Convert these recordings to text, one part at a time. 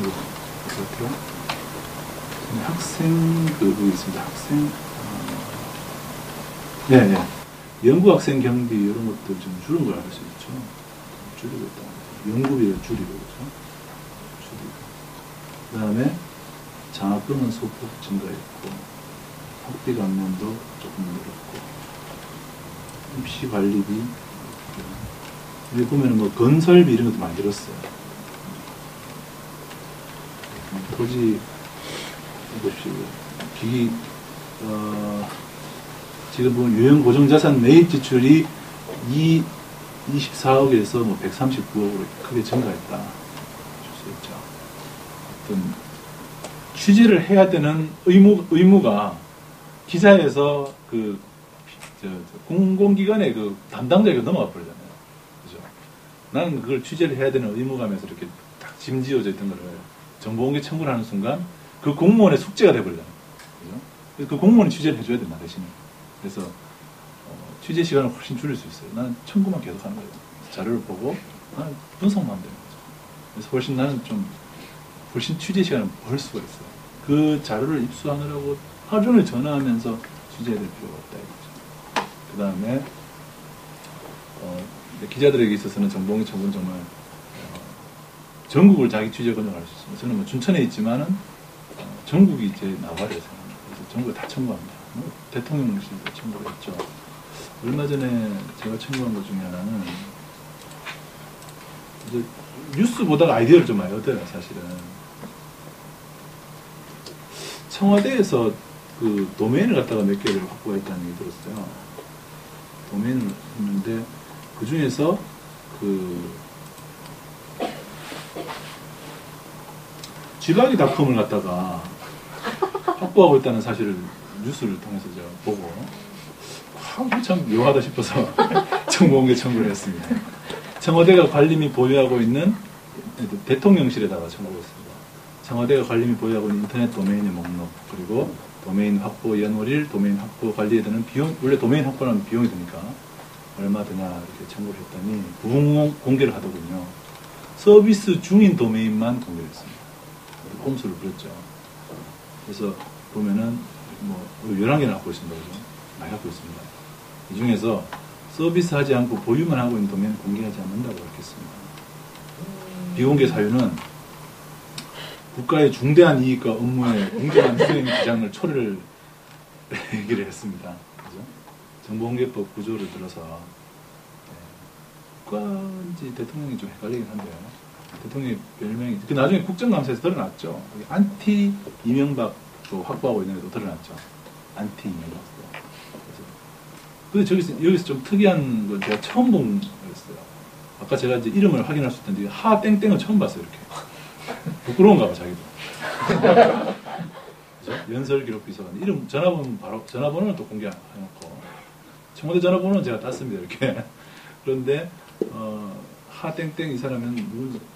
이거 어떻게 학생 그 여기 있습니다. 학생 어, 네, 네. 연구 학생 경비 이런 것들 좀 줄은 걸 알 수 있죠. 줄이고 있다. 연구비를 줄이고 그죠. 줄이고. 그 다음에 장학금은 소폭 증가했고 학비 감면도 조금 늘었고 입시 관리비 여기 보면은 뭐 건설비 이런 것도 많이 들었어요. 토지 보십시오. 기기 어, 지금 보면 유형 고정 자산 매입 지출이 이 24억에서 뭐 139억으로 크게 증가했다. 볼수 있죠. 어떤 취재를 해야 되는 의무 의무가 기사에서 그 저, 저 공공기관의 그 담당자에게 넘어가 버리잖아요. 그죠? 나는 그걸 취재를 해야 되는 의무감에서 이렇게 딱 짐지어져 있던 거를 정보공개 청구를 하는 순간 그 공무원의 숙제가 돼버리잖아요. 그죠? 그 공무원이 취재를 해줘야 된다, 대신에. 그래서 어, 취재 시간을 훨씬 줄일 수 있어요. 나는 청구만 계속 하는 거예요. 자료를 보고 나는 분석만 하면 되는 거죠. 그래서 훨씬 나는 좀 훨씬 취재 시간을 벌 수가 있어요. 그 자료를 입수하느라고 하루 종일 전화하면서 취재해야 될 필요가 없다 이거죠. 그 다음에 어, 기자들에게 있어서는 정봉희 청구는 정말 어, 전국을 자기 취재 권역할 수 있습니다. 저는 뭐 춘천에 있지만은 어, 전국이 이제 나와야 돼서 그래서 전국에 다 청구합니다. 뭐 대통령실도 청구를 했죠. 얼마 전에 제가 청구한 것 중에 하나는 이제 뉴스 보다가 아이디어를 좀 많이 얻어요, 사실은. 청와대에서 그 도메인을 갖다가 몇 개를 확보했다는 얘기 들었어요. 도메인을 했는데 그 중에서 그 쥐가기닷컴을 갖다가 확보하고 있다는 사실을 뉴스를 통해서 제가 보고 아, 참 묘하다 싶어서 정보공개 청구를 했습니다. 청와대가 관리미 보유하고 있는 대통령실에다가 청구를 했습니다. 청와대가 관리미 보유하고 있는 인터넷 도메인의 목록 그리고 도메인 확보 연월일, 도메인 확보 관리에 드는 비용 원래 도메인 확보는 비용이 드니까 얼마 드냐 이렇게 청구를 했더니 부공 공개를 하더군요. 서비스 중인 도메인만 공개를 했습니다. 꼼수를 부렸죠. 그래서 보면은 뭐 11개나 갖고 있습니다. 그죠? 많이 갖고 있습니다. 이 중에서 서비스하지 않고 보유만 하고 있는 도면을 공개하지 않는다고 밝혔습니다. 비공개 사유는 국가의 중대한 이익과 업무에 공정한 수행 기장을 초래를 얘기를 했습니다. 그죠? 정보공개법 구조를 들어서 네. 국가인지 대통령이 좀 헷갈리긴 한데요. 대통령의 별명이 그 나중에 국정감사에서 드러났죠. 안티 이명박도 확보하고 있는 게도 드러났죠. 안티 이명박. 근데 저기서, 여기서 좀 특이한 건 제가 처음 본 거였어요. 아까 제가 이제 이름을 확인할 수 있던데, 하 땡땡은 처음 봤어요, 이렇게. 부끄러운가 봐, 자기도. 연설 기록 비서관. 이름, 전화번호 바로, 전화번호는 또 공개해놓고. 청와대 전화번호는 제가 땄습니다, 이렇게. 그런데, 어, 하 땡땡 이 사람은 누군지, 뭐,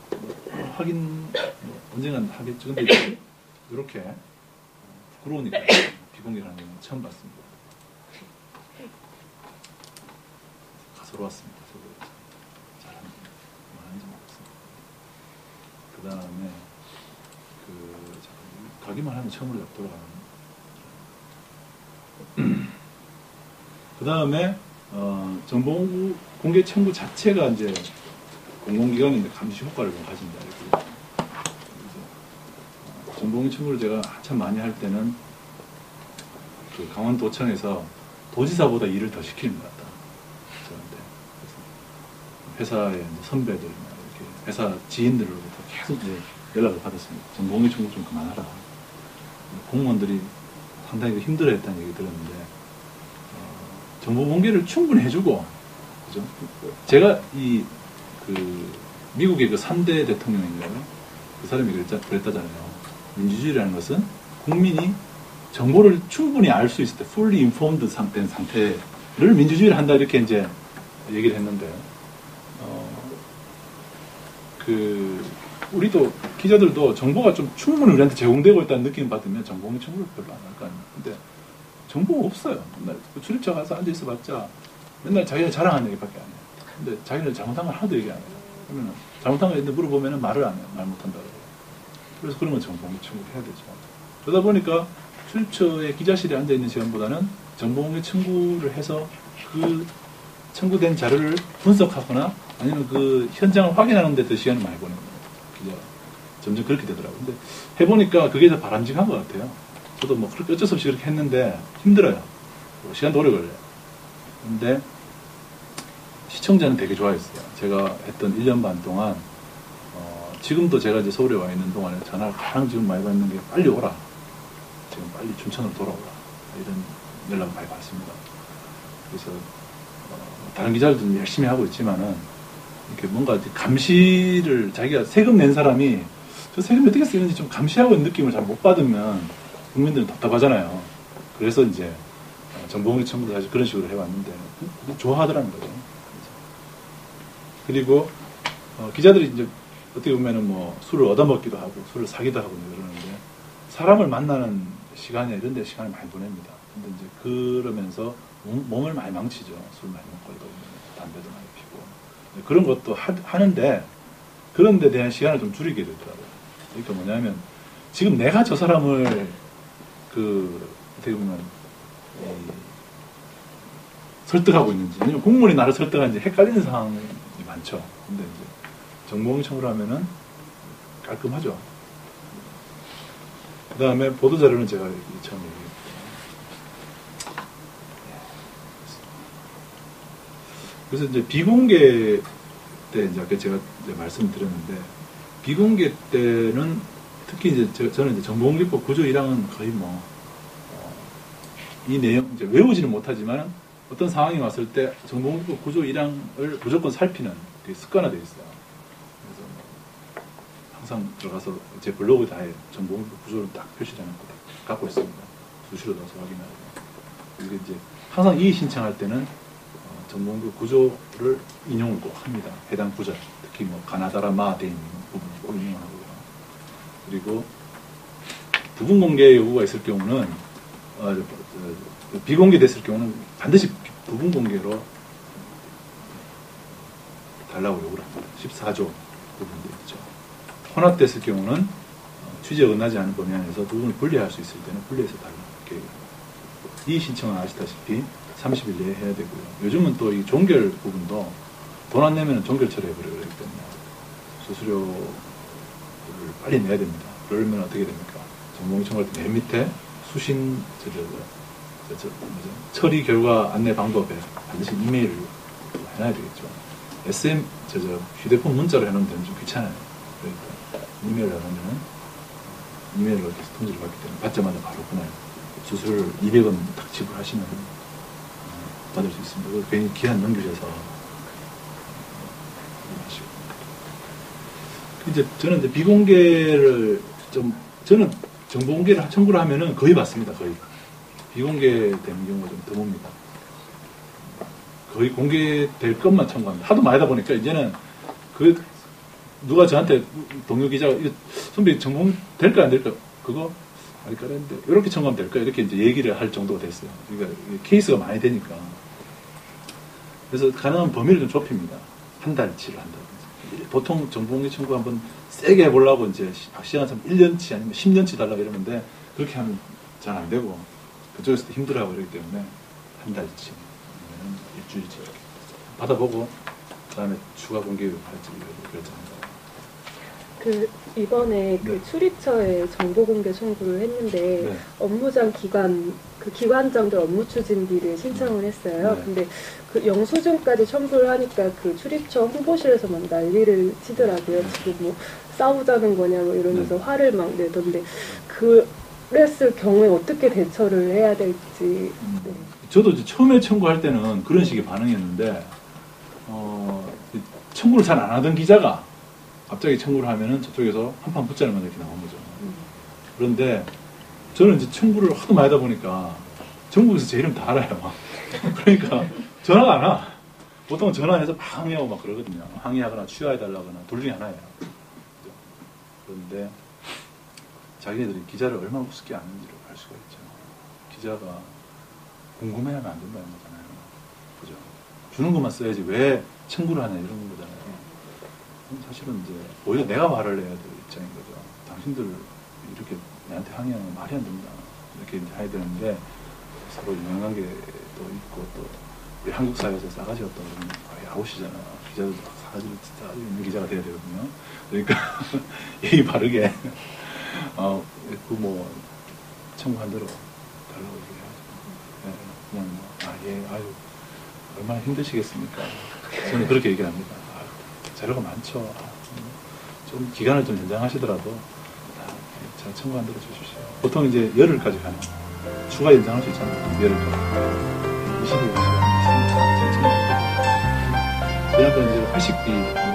확인, 뭐, 언젠간 하겠죠. 근데 이렇게 부끄러우니까 비공개를 하는 건 처음 봤습니다. 들어왔습니다. 저도 잘하는 하는지 모르겠습니다. 그 다음에 그 가기만 하면 처음으로 돌아가는. 그 다음에 어, 정보 공개 청구 자체가 이제 공공기관인데 감시 효과를 좀 가진다. 이렇게. 어, 정보공개 청구를 제가 한참 많이 할 때는 그 강원도청에서 도지사보다 일을 더 시키는 것 같아요. 회사의 선배들, 이렇게 회사 지인들로부터 계속 이제 연락을 받았습니다. 전공의 청구 좀 그만하라. 공무원들이 상당히 힘들어 했다는 얘기 들었는데, 어, 정보 공개를 충분히 해주고, 그죠? 제가 이, 그, 미국의 그 3대 대통령인가요? 그 사람이 그랬다, 그랬다잖아요. 민주주의라는 것은 국민이 정보를 충분히 알 수 있을 때, fully informed 상태인 상태를 민주주의를 한다, 이렇게 이제 얘기를 했는데, 그 우리도 기자들도 정보가 좀 충분히 우리한테 제공되고 있다는 느낌 받으면 정보는 청구를 별로 안 할 거 아니에요. 근데 정보가 없어요. 맨날 그 출입처 가서 앉아 있어 봤자 맨날 자기가 자랑하는 얘기밖에 안 해요. 근데 자기는 잘못한 걸 하나도 얘기 안 해요. 그러면 잘못한 거 있는데 물어보면 말을 안 해요. 말 못한다고. 그래서 그런 건 정보공개 청구를 해야 되죠. 그러다 보니까 출처에 기자실에 앉아 있는 시간보다는 정보공개 청구를 해서 그 청구된 자료를 분석하거나 아니면 그 현장을 확인하는 데 더 시간을 많이 보내는 거예요. 점점 그렇게 되더라고요. 근데 해보니까 그게 더 바람직한 것 같아요. 저도 뭐 그렇게 어쩔 수 없이 그렇게 했는데 힘들어요. 뭐 시간도 오래 걸려요. 근데 시청자는 되게 좋아했어요. 제가 했던 1년 반 동안 어, 지금도 제가 이제 서울에 와 있는 동안에 전화를 가장 지금 많이 받는 게 빨리 오라. 지금 빨리 춘천으로 돌아오라. 이런 연락을 많이 받습니다. 그래서 어, 다른 기자들도 열심히 하고 있지만은 이렇게 뭔가 감시를 자기가 세금 낸 사람이 저 세금이 어떻게 쓰이는지 좀 감시하고 있는 느낌을 잘 못 받으면 국민들은 답답하잖아요. 그래서 이제 어, 정보공개 청구도 사실 그런 식으로 해왔는데 좋아하더라는 거죠. 그리고 어, 기자들이 이제 어떻게 보면은 뭐 술을 얻어먹기도 하고 술을 사기도 하고 이제 그러는데 사람을 만나는 시간에 이런 데 시간을 많이 보냅니다. 근데 이제 그러면서 몸, 몸을 많이 망치죠. 술 많이 먹고 보면 담배도 많이 피고 네, 그런 것도 하, 는데 그런 데 대한 시간을 좀 줄이게 되더라고요. 그러니까 뭐냐면 지금 내가 저 사람을 그 어떻게 보면 이, 설득하고 있는지 아니면 공무원이 나를 설득하는지 헷갈리는 상황이 많죠. 근데 이제 정보공개 청구를 하면은 깔끔하죠. 그 다음에 보도자료는 제가 처음 얘기했죠. 그래서 이제 비공개 때 이제 아까 제가 이제 말씀드렸는데 비공개 때는 특히 이제 저, 저는 이제 정보공개법 구조 1항은 거의 뭐, 어, 이 내용, 이제 외우지는 못하지만 어떤 상황이 왔을 때 정보공개법 구조 1항을 무조건 살피는 그게 습관화되어 있어요. 그래서 뭐 항상 들어가서 제 블로그 다에 정보공개법 구조를 딱 표시를 해놓고 갖고 있습니다. 수시로 넣어서 확인하고. 그리고 이제 항상 이의 신청할 때는 어, 정보공개법 구조를 인용을 꼭 합니다. 해당 구절. 특히 뭐 가나다라 마돼 있는 부분 꼭 인용하고요. 그리고 부분 공개 요구가 있을 경우는 어, 비공개됐을 경우는 반드시 부분 공개로 달라고 요구를 합니다. 14조 부분도 있죠. 혼합됐을 경우는 어, 취지에 응하지 않은 범위 안에서 부분을 분리할 수 있을 때는 분리해서 달라고 이 신청은 아시다시피 30일 내에 해야 되고요. 요즘은 또 이 종결 부분도 돈 안 내면 종결 처리해버리기 때문에 수수료를 빨리 내야 됩니다. 그러면 어떻게 됩니까? 전공이 청구할 때 맨 밑에 수신 저, 저, 뭐죠? 처리 결과 안내 방법에 반드시 이메일을 해놔야 되겠죠. SM 저, 저 휴대폰 문자로 해놓으면 좀 귀찮아요. 그러니까 이메일을 해놓으면 이메일로 이렇게 통지를 받기 때문에 받자마자 바로 그날 수수료를 200원 딱 지불하시면 어, 받을 수 있습니다. 괜히 기한 넘기셔서 하시고. 이제 저는 이제 비공개를 좀 저는 정보 공개를 청구를 하면은 거의 받습니다. 거의 비공개되는 경우가 좀 드뭅니다. 거의 공개될 것만 청구합니다. 하도 많이 하다 보니까 이제는 그 누가 저한테 동료 기자가 선배 정보 될까 안 될까 그거 알까 했는데 이렇게 청구하면 될까 이렇게 이제 얘기를 할 정도가 됐어요. 그러니까 케이스가 많이 되니까 그래서 가능한 범위를 좀 좁힙니다. 한 달치를 한다든지. 보통 정보공개 청구 한번 세게 해보려고 이제 박시한 사람 1년치 아니면 10년치 달라고 이러는데 그렇게 하면 잘 안 되고 그쪽에서도 힘들어하고 그러기 때문에 한 달치 일주일치 이렇게 받아보고 그 다음에 추가 공개 할지 결정한다. 그 이번에 그 네. 출입처에 정보 공개 청구를 했는데 네. 업무장 기관 그 기관장들 업무 추진비를 신청을 했어요. 네. 근데 그 영수증까지 첨부를 하니까 그 출입처 홍보실에서 막 난리를 치더라고요. 지금 뭐 싸우자는 거냐 뭐 이러면서 네. 화를 막 내던데 그 랬을 경우에 어떻게 대처를 해야 될지 네. 저도 처음에 청구할 때는 그런 식의 반응이었는데 어, 청구를 잘 안 하던 기자가 갑자기 청구를 하면은 저쪽에서 한판 붙자는 이렇게 나온 거죠. 음. 그런데 저는 이제 청구를 하도 많이 하다 보니까 전국에서 제 이름 다 알아요. 그러니까 전화가 안 와. 보통 전화해서 막 항의하고 막 그러거든요. 항의하거나 취하해달라거나 둘 중에 하나예요. 그런데 자기네들이 기자를 얼마나 우습게 아는지를 알 수가 있죠. 기자가 궁금해하면 안 된다는 거잖아요. 그죠? 주는 것만 써야지 왜 청구를 하냐 이런 거잖아요. 그럼 사실은 이제 오히려 내가 말을 해야 될 입장인 거죠. 당신들 이렇게 내한테 항의하는 건 말이 안 된다. 이렇게 이제 해야 되는데 서로 인간관계도 있고 또 우리 한국 사회에서 싸가지 없다 그러면 거의 아웃이잖아. 기자들도 막 싸가지를 싸가지 있는 기자가 돼야 되거든요. 그러니까 예의 바르게 어, 그뭐 청구한 대로 달라고 얘기하죠. 예, 그냥 뭐, 아, 예, 아유, 얼마나 힘드시겠습니까? 저는 그렇게 얘기를 합니다. 아유, 자료가 많죠. 아, 음, 좀 기간을 좀 연장하시더라도 아, 제가 청구한 대로 주십시오. 보통 이제 열흘까지 가는 추가 연장할 수 있잖아요. 열흘까지. 22시간 있습니다. 지난번 이제 회식비